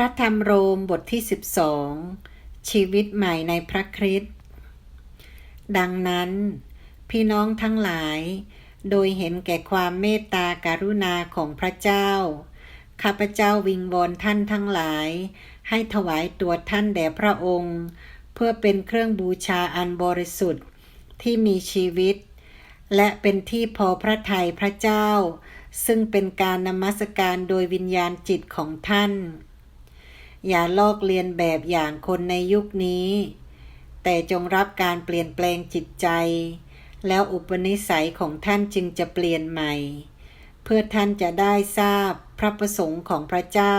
ระธรรมโรมบทที่ 12 ชีวิตใหม่ในพระคริสต์ดังนั้น พี่น้องทั้งหลาย โดยเห็นแก่ความเมตตาการุณาของพระเจ้า ข้าพเจ้าวิงวอนท่านทั้งหลาย ให้ถวายตัวท่านแด่พระองค์ เพื่อเป็นเครื่องบูชาอันบริสุทธิ์ที่มีชีวิต และเป็นที่พอพระทัยพระเจ้าซึ่งเป็นการนมัสการโดยวิญญาณจิตของท่าน อย่าลอกเลียนแบบอย่างคนในยุคนี้ แต่จงรับการเปลี่ยนแปลงจิตใจ แล้วอุปนิสัยของท่านจึงจะเปลี่ยนใหม่ เพื่อท่านจะได้ทราบพระประสงค์ของพระเจ้า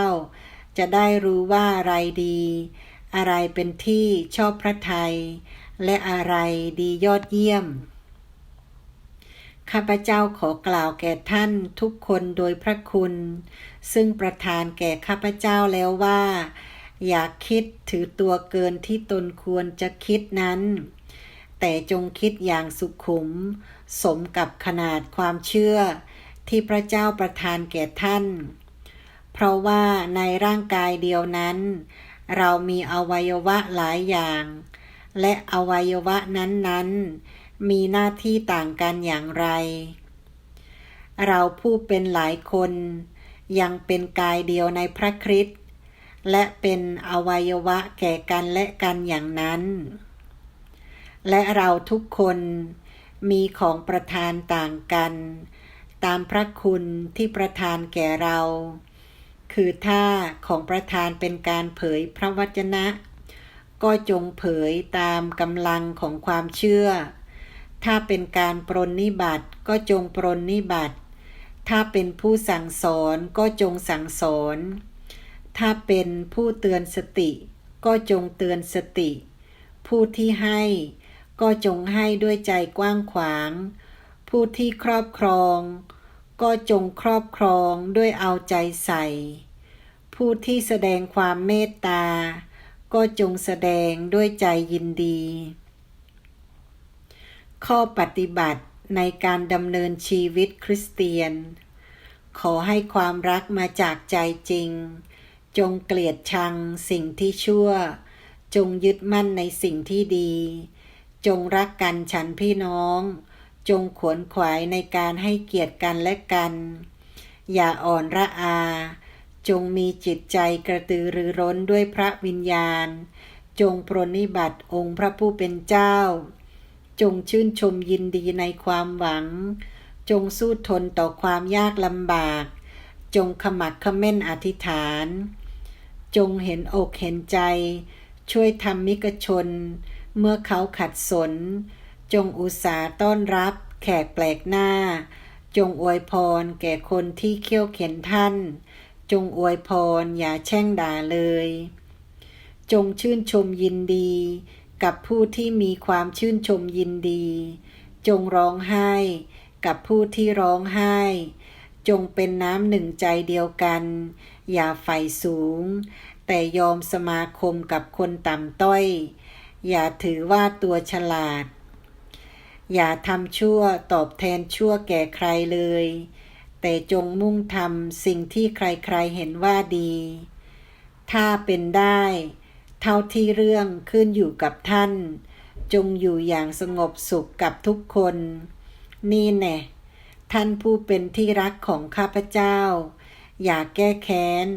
จะได้รู้ว่าอะไรดี อะไรเป็นที่ชอบพระทัยและอะไรดียอดเยี่ยม ข้าพเจ้าขอกล่าวแก่ท่านทุกคนโดยพระคุณ ซึ่งประทานแก่ข้าพเจ้าแล้วว่า อย่าคิดถือตัวเกินที่ตนควรจะคิดนั้น แต่จงคิดอย่างสุขุม สมกับขนาดความเชื่อที่พระเจ้าประทานแก่ท่าน เพราะว่าในร่างกายเดียวนั้น เรามีอวัยวะหลายอย่าง และอวัยวะนั้นๆ มีหน้าที่ต่างกันอย่างไร เราผู้เป็นหลายคน ยังเป็นกายเดียวในพระคริสต์และเป็นอวัยวะแก่กันและกันอย่างนั้น และเราทุกคนมีของประทานต่างกัน ตามพระคุณที่ประทานแก่เรา คือถ้าของประทานเป็นการเผยพระวจนะ ก็จงเผยตามกำลังของความเชื่อ ถ้าเป็นการปรนนิบัติก็จงปรนนิบัติ ถ้าเป็นผู้สั่งสอนก็จงสั่งสอน ถ้าเป็นผู้เตือนสติ ก็จงเตือนสติ ผู้ที่ให้ก็จงให้ด้วยใจกว้างขวาง ผู้ที่ครอบครอง ก็จงครอบครองด้วยเอาใจใส่ ผู้ที่แสดงความเมตตา ก็จงแสดงด้วยใจยินดี ข้อปฏิบัติในการดำเนินชีวิตคริสเตียน ขอให้ความรักมาจากใจจริง จงเกลียดชังสิ่งที่ชั่ว จงยึดมั่นในสิ่งที่ดี จงรักกันฉันพี่น้อง จงขวนขวายในการให้เกียรติกันและกัน อย่าอ่อนระอา จงมีจิตใจกระตือรือร้นด้วยพระวิญญาณ จงปรนนิบัติองค์พระผู้เป็นเจ้า จงชื่นชมยินดีในความหวัง จงสู้ทนต่อความยากลำบาก จงขมักเขม้นอธิษฐาน จงเห็นอกเห็นใจ ช่วยทำมิกชน เมื่อเขาขัดสน จงอุตสาห์ต้อนรับแขกแปลกหน้า จงอวยพรแก่คนที่เขี้ยวเข็นท่าน จงอวยพรอย่าแช่งด่าเลย จงชื่นชมยินดี กับผู้ที่มีความชื่นชมยินดี จงร้องไห้ กับผู้ที่ร้องไห้ จงเป็นน้ำหนึ่งใจเดียวกัน อย่าใฝ่สูง แต่ยอมสมาคมกับคนต่ำต้อย อย่าถือว่าตัวฉลาด อย่าทำชั่วตอบแทนชั่วแก่ใครเลย แต่จงมุ่งทำสิ่งที่ใครๆเห็นว่าดี ถ้าเป็นได้ เท่าที่เรื่องขึ้นอยู่กับท่าน จงอยู่อย่างสงบสุขกับทุกคน นี่แน่ท่านผู้เป็นที่รักของข้าพเจ้า อย่าแก้แค้น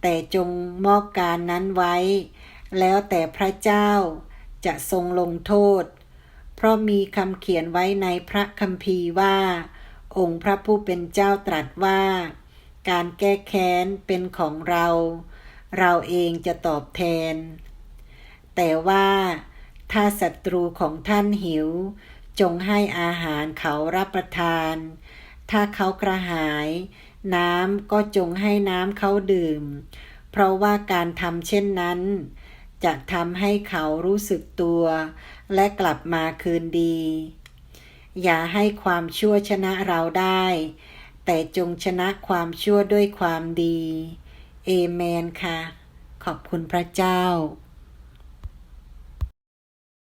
แต่จงมอบการนั้นไว้ แล้วแต่พระเจ้าจะทรงลงโทษ เพราะมีคำเขียนไว้ในพระคัมภีร์ว่า องค์พระผู้เป็นเจ้าตรัสว่า การแก้แค้นเป็นของเรา เราเองจะตอบแทน แต่ว่าถ้าศัตรูของท่านหิว จงให้อาหารเขารับประทาน ถ้าเขากระหาย น้ำก็จงให้น้ำเขาดื่ม เพราะว่าการทำเช่นนั้น จะทำให้เขารู้สึกตัว และกลับมาคืนดี อย่าให้ความชั่วชนะเราได้ แต่จงชนะความชั่วด้วยความดี เอเมนค่ะ ขอบคุณพระเจ้า